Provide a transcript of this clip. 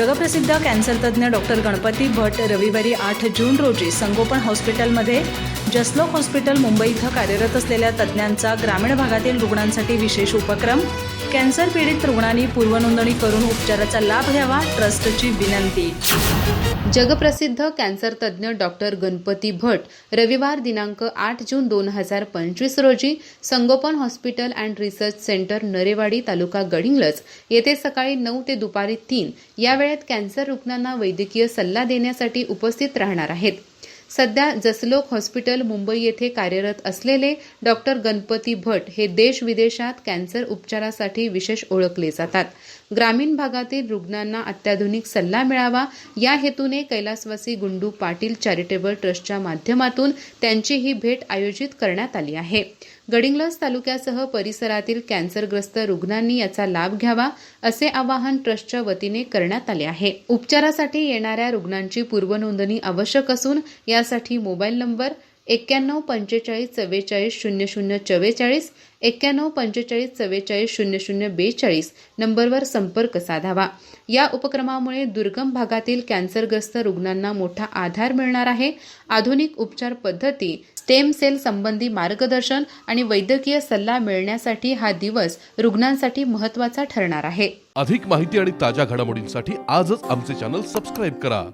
जगप्रसिद्ध कॅन्सर तज्ज्ञ डॉक्टर गणपती भट रविवारी आठ जून रोजी संगोपन हॉस्पिटलमध्ये जसलोक हॉस्पिटल मुंबई इथं कार्यरत असलेल्या तज्ज्ञांचा ग्रामीण भागातील रुग्णांसाठी विशेष उपक्रम कॅन्सर पीडित रुग्णांनी पूर्वनोंदणी करून उपचाराचा लाभ घ्यावा ट्रस्टची विनंती. जगप्रसिद्ध कॅन्सर तज्ज्ञ डॉक्टर गणपती भट रविवार दिनांक आठ जून दोन हजार पंचवीस रोजी Sangopan hospital and research centre Narewadi taluka Gadhinglaj येथे सकाळी नऊ ते दुपारी तीन या वेळेत कॅन्सर रुग्णांना वैद्यकीय सल्ला देण्यासाठी उपस्थित राहणार आहेत. सध्या जसलोक हॉस्पिटल मुंबई येथे कार्यरत असलेले डॉक्टर गणपती भट हे देश विदेशात कॅन्सर उपचारासाठी विशेष ओळखले जातात. ग्रामीण भागातील रुग्णांना अत्याधुनिक सल्ला मिळावा या हेतूने कैलासवासी गुंडू पाटील चॅरिटेबल ट्रस्टच्या माध्यमातून त्यांची ही भेट आयोजित करण्यात आली आहे. गडिंग्लज तालुक्यासह परिसरातील कॅन्सरग्रस्त रुग्णांनी याचा लाभ घ्यावा असे आवाहन ट्रस्टच्या वतीने करण्यात आले आहे. उपचारासाठी येणाऱ्या रुग्णांची पूर्वनोंदणी आवश्यक असून यासाठी मोबाईल नंबर एक्क्याण्णव पंचेचाळीस चव्वेचाळीस शून्य शून्य चव्वेचाळीस एक्क्याण्णव पंचेचाळीस चव्वेचाळीस शून्य शून्य बेचाळीस नंबरवर संपर्क साधावा. या उपक्रमामुळे दुर्गम भागातील कॅन्सरग्रस्त रुग्णांना मोठा आधार मिळणार आहे. आधुनिक उपचार पद्धती स्टेम सेल संबंधी मार्गदर्शन आणि वैद्यकीय सल्ला मिळण्यासाठी हा दिवस रुग्णांसाठी महत्त्वाचा ठरणार आहे. अधिक माहिती आणि ताज्या घडामोडींसाठी आजच आमचे चॅनल सबस्क्राईब करा.